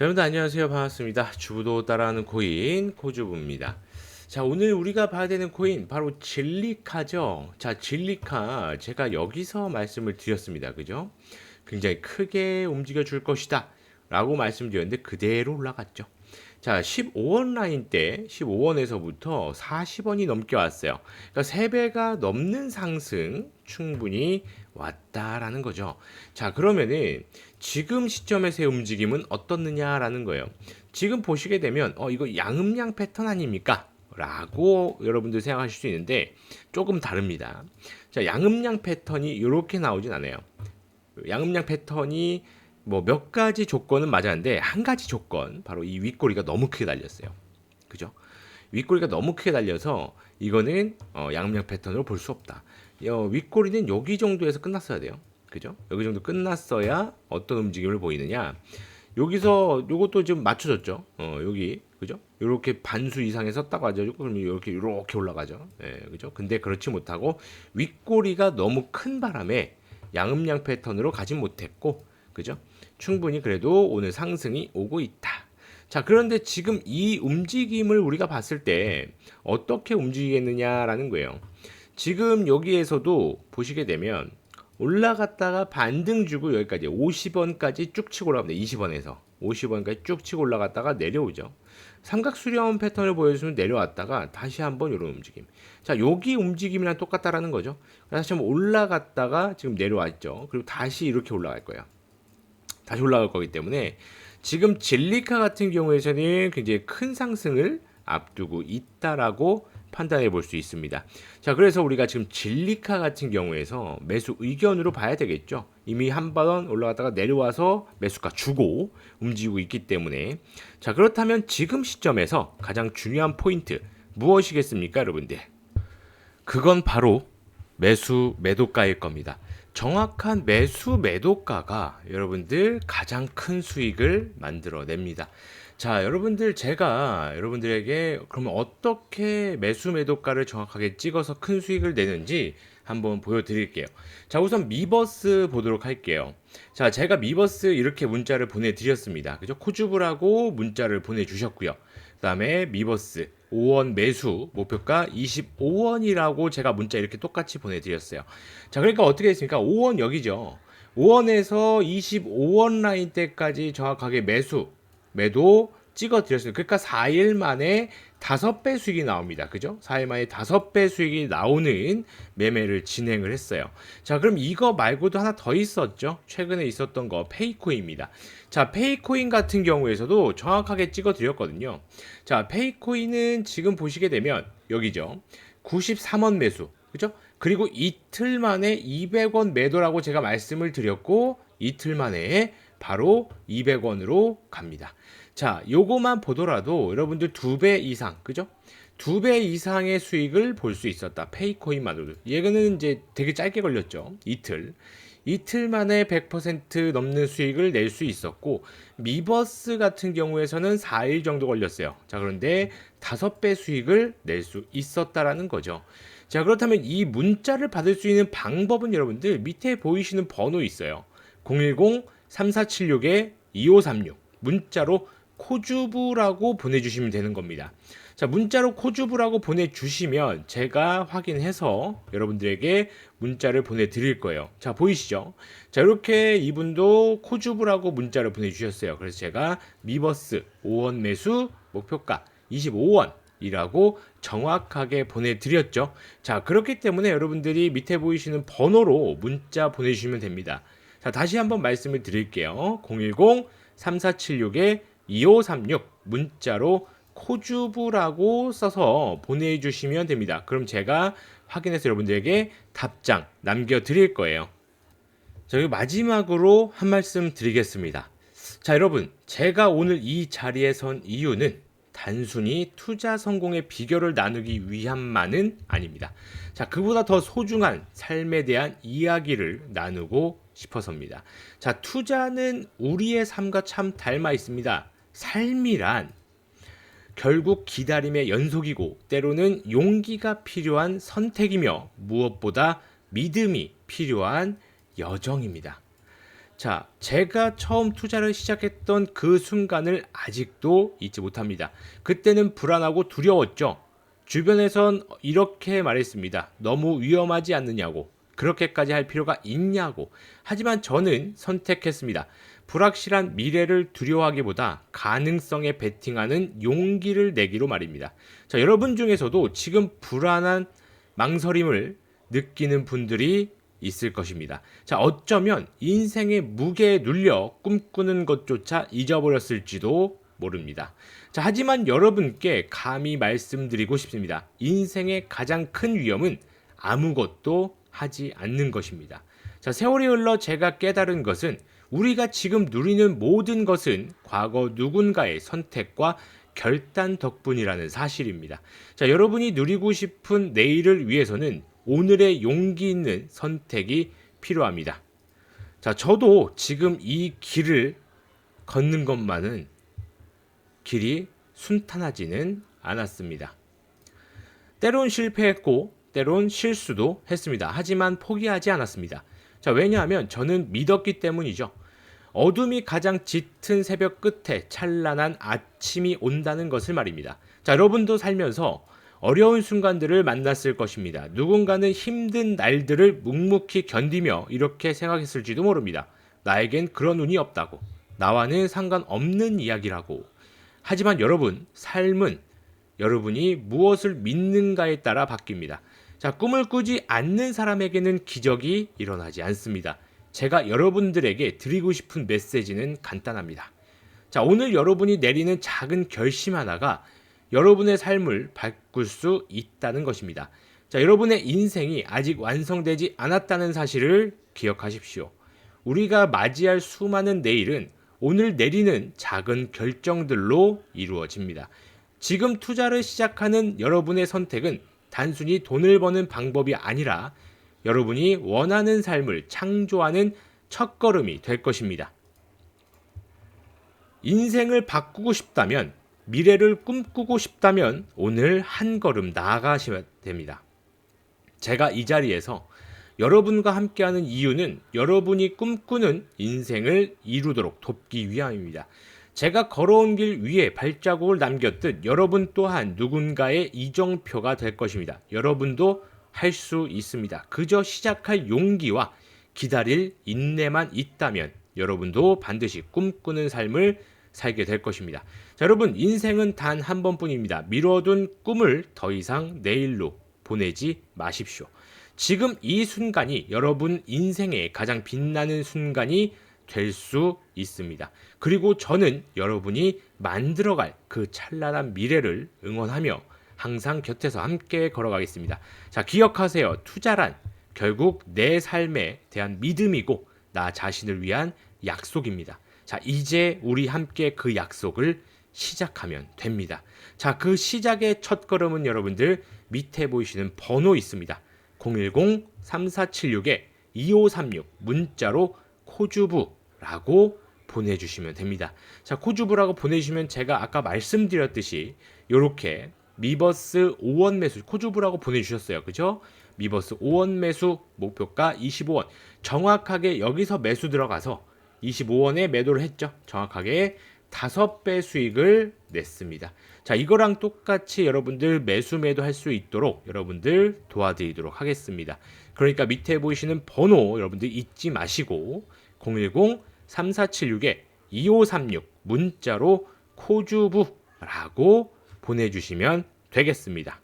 자, 여러분들 안녕하세요. 반갑습니다. 주부도 따라하는 코인 코주부입니다. 자, 오늘 우리가 봐야 되는 코인 바로 진리카죠. 자, 진리카 제가 여기서 말씀을 드렸습니다. 그죠? 굉장히 크게 움직여 줄 것이다. 라고 말씀드렸는데 그대로 올라갔죠. 자, 15원 라인 때 15원에서부터 40원이 넘게 왔어요. 그러니까 3배가 넘는 상승 충분히 왔다라는 거죠. 자, 그러면은 지금 시점에서의 움직임은 어떻느냐라는 거예요. 지금 보시게 되면 어 이거 양음양 패턴 아닙니까? 라고 여러분들 생각하실 수 있는데 조금 다릅니다. 자, 양음양 패턴이 이렇게 나오진 않아요. 양음양 패턴이 뭐 몇 가지 조건은 맞았는데 한 가지 조건 바로 이 윗꼬리가 너무 크게 달렸어요. 그죠? 윗꼬리가 너무 크게 달려서 이거는 어, 양음양 패턴으로 볼 수 없다. 어, 윗꼬리는 여기 정도에서 끝났어야 돼요. 그죠? 여기 정도 끝났어야 어떤 움직임을 보이느냐. 여기서 요것도 지금 맞춰졌죠. 어, 여기 그죠? 이렇게 반수 이상에 섰다고 하죠. 그럼 이렇게 이렇게 올라가죠. 예, 그죠? 근데 그렇지 못하고 윗꼬리가 너무 큰 바람에 양음양 패턴으로 가지 못했고, 그죠? 충분히 그래도 오늘 상승이 오고 있다. 자, 그런데 지금 이 움직임을 우리가 봤을 때 어떻게 움직이겠느냐라는 거예요. 지금 여기에서도 보시게 되면 올라갔다가 반등 주고 여기까지 50원까지 쭉 치고 올라갑니다. 20원에서 50원까지 쭉 치고 올라갔다가 내려오죠. 삼각 수렴 패턴을 보여주면 내려왔다가 다시 한번 이런 움직임. 자, 여기 움직임이랑 똑같다라는 거죠. 다시 한번 올라갔다가 지금 내려왔죠. 그리고 다시 이렇게 올라갈 거예요. 다시 올라갈 거기 때문에 지금 진리카 같은 경우에서는 굉장히 큰 상승을 앞두고 있다라고 판단해 볼 수 있습니다. 자, 그래서 우리가 지금 진리카 같은 경우에서 매수 의견으로 봐야 되겠죠. 이미 한 번 올라갔다가 내려와서 매수가 주고 움직이고 있기 때문에 자, 그렇다면 지금 시점에서 가장 중요한 포인트 무엇이겠습니까, 여러분들? 그건 바로 매수 매도가일 겁니다. 정확한 매수 매도가가 여러분들 가장 큰 수익을 만들어냅니다. 자, 여러분들 제가 여러분들에게 그러면 어떻게 매수 매도가를 정확하게 찍어서 큰 수익을 내는지 한번 보여드릴게요. 자, 우선 미버스 보도록 할게요. 자, 제가 미버스 이렇게 문자를 보내드렸습니다. 그죠? 코주브라고 문자를 보내주셨고요. 그 다음에 미버스 5원 매수 목표가 25원이라고 제가 문자 이렇게 똑같이 보내드렸어요. 자, 그러니까 어떻게 했습니까? 5원 여기죠. 5원에서 25원 라인 때까지 정확하게 매수, 매도 찍어 드렸어요. 그러니까 4일 만에 5배 수익이 나옵니다. 그죠? 4일 만에 5배 수익이 나오는 매매를 진행을 했어요. 자, 그럼 이거 말고도 하나 더 있었죠? 최근에 있었던 거 페이코입니다. 자, 페이코인 같은 경우에서도 정확하게 찍어 드렸거든요. 자, 페이코인은 지금 보시게 되면 여기죠. 93원 매수. 그죠? 그리고 이틀 만에 200원 매도라고 제가 말씀을 드렸고 이틀 만에 바로 200원으로 갑니다. 자, 요거만 보더라도 여러분들 두 배 이상, 그죠? 두 배 이상의 수익을 볼 수 있었다. 페이코인만으로도. 얘는 이제 되게 짧게 걸렸죠. 이틀. 이틀 만에 100% 넘는 수익을 낼 수 있었고 미버스 같은 경우에서는 4일 정도 걸렸어요. 자, 그런데 5배 수익을 낼 수 있었다라는 거죠. 자, 그렇다면 이 문자를 받을 수 있는 방법은 여러분들 밑에 보이시는 번호 있어요. 010-3476-2536 문자로 코주부라고 보내주시면 되는 겁니다. 자, 문자로 코주부라고 보내주시면 제가 확인해서 여러분들에게 문자를 보내드릴 거예요. 자, 보이시죠? 자, 이렇게 이분도 코주부라고 문자를 보내주셨어요. 그래서 제가 미버스 5원 매수 목표가 25원 이라고 정확하게 보내드렸죠. 자, 그렇기 때문에 여러분들이 밑에 보이시는 번호로 문자 보내주시면 됩니다. 자, 다시 한번 말씀을 드릴게요. 010-3476에 2536 문자로 코주부라고 써서 보내주시면 됩니다. 그럼 제가 확인해서 여러분들에게 답장 남겨드릴 거예요. 자, 그리고 마지막으로 한 말씀 드리겠습니다. 자, 여러분, 제가 오늘 이 자리에 선 이유는 단순히 투자 성공의 비결을 나누기 위함만은 아닙니다. 자, 그보다 더 소중한 삶에 대한 이야기를 나누고 싶어서입니다. 자, 투자는 우리의 삶과 참 닮아 있습니다. 삶이란 결국 기다림의 연속이고 때로는 용기가 필요한 선택이며 무엇보다 믿음이 필요한 여정입니다. 자, 제가 처음 투자를 시작했던 그 순간을 아직도 잊지 못합니다. 그때는 불안하고 두려웠죠. 주변에선 이렇게 말했습니다. 너무 위험하지 않느냐고. 그렇게까지 할 필요가 있냐고. 하지만 저는 선택했습니다. 불확실한 미래를 두려워하기보다 가능성에 베팅하는 용기를 내기로 말입니다. 자, 여러분 중에서도 지금 불안한 망설임을 느끼는 분들이 있을 것입니다. 자, 어쩌면 인생의 무게에 눌려 꿈꾸는 것조차 잊어버렸을지도 모릅니다. 자, 하지만 여러분께 감히 말씀드리고 싶습니다. 인생의 가장 큰 위험은 아무것도 하지 않는 것입니다. 자, 세월이 흘러 제가 깨달은 것은 우리가 지금 누리는 모든 것은 과거 누군가의 선택과 결단 덕분이라는 사실입니다. 자, 여러분이 누리고 싶은 내일을 위해서는 오늘의 용기 있는 선택이 필요합니다. 자, 저도 지금 이 길을 걷는 것만은 길이 순탄하지는 않았습니다. 때론 실패했고, 때론 실수도 했습니다. 하지만 포기하지 않았습니다. 자, 왜냐하면 저는 믿었기 때문이죠. 어둠이 가장 짙은 새벽 끝에 찬란한 아침이 온다는 것을 말입니다. 자, 여러분도 살면서 어려운 순간들을 만났을 것입니다. 누군가는 힘든 날들을 묵묵히 견디며 이렇게 생각했을지도 모릅니다. 나에겐 그런 운이 없다고. 나와는 상관없는 이야기라고. 하지만 여러분, 삶은 여러분이 무엇을 믿는가에 따라 바뀝니다. 자, 꿈을 꾸지 않는 사람에게는 기적이 일어나지 않습니다. 제가 여러분들에게 드리고 싶은 메시지는 간단합니다. 자, 오늘 여러분이 내리는 작은 결심 하나가 여러분의 삶을 바꿀 수 있다는 것입니다. 자, 여러분의 인생이 아직 완성되지 않았다는 사실을 기억하십시오. 우리가 맞이할 수많은 내일은 오늘 내리는 작은 결정들로 이루어집니다. 지금 투자를 시작하는 여러분의 선택은 단순히 돈을 버는 방법이 아니라 여러분이 원하는 삶을 창조하는 첫걸음이 될 것입니다. 인생을 바꾸고 싶다면 미래를 꿈꾸고 싶다면 오늘 한 걸음 나아가셔야 됩니다. 제가 이 자리에서 여러분과 함께하는 이유는 여러분이 꿈꾸는 인생을 이루도록 돕기 위함입니다. 제가 걸어온 길 위에 발자국을 남겼듯 여러분 또한 누군가의 이정표가 될 것입니다. 여러분도 할 수 있습니다. 그저 시작할 용기와 기다릴 인내만 있다면 여러분도 반드시 꿈꾸는 삶을 살게 될 것입니다. 자, 여러분, 인생은 단 한 번뿐입니다. 미뤄둔 꿈을 더 이상 내일로 보내지 마십시오. 지금 이 순간이 여러분 인생의 가장 빛나는 순간이 될 수 있습니다. 그리고 저는 여러분이 만들어갈 그 찬란한 미래를 응원하며 항상 곁에서 함께 걸어가겠습니다. 자, 기억하세요. 투자란 결국 내 삶에 대한 믿음이고 나 자신을 위한 약속입니다. 자, 이제 우리 함께 그 약속을 시작하면 됩니다. 자, 그 시작의 첫 걸음은 여러분들 밑에 보이시는 번호 있습니다. 010-3476-2536 문자로 코주부 라고 보내주시면 됩니다. 자, 코주부라고 보내주시면 제가 아까 말씀드렸듯이 이렇게 미버스 5원 매수 코주부라고 보내주셨어요. 그죠? 미버스 5원 매수 목표가 25원. 정확하게 여기서 매수 들어가서 25원에 매도를 했죠. 정확하게 5배 수익을 냈습니다. 자, 이거랑 똑같이 여러분들 매수 매도 할 수 있도록 여러분들 도와드리도록 하겠습니다. 그러니까 밑에 보이시는 번호 여러분들 잊지 마시고 010-3476-2536 문자로 코주부라고 보내주시면 되겠습니다.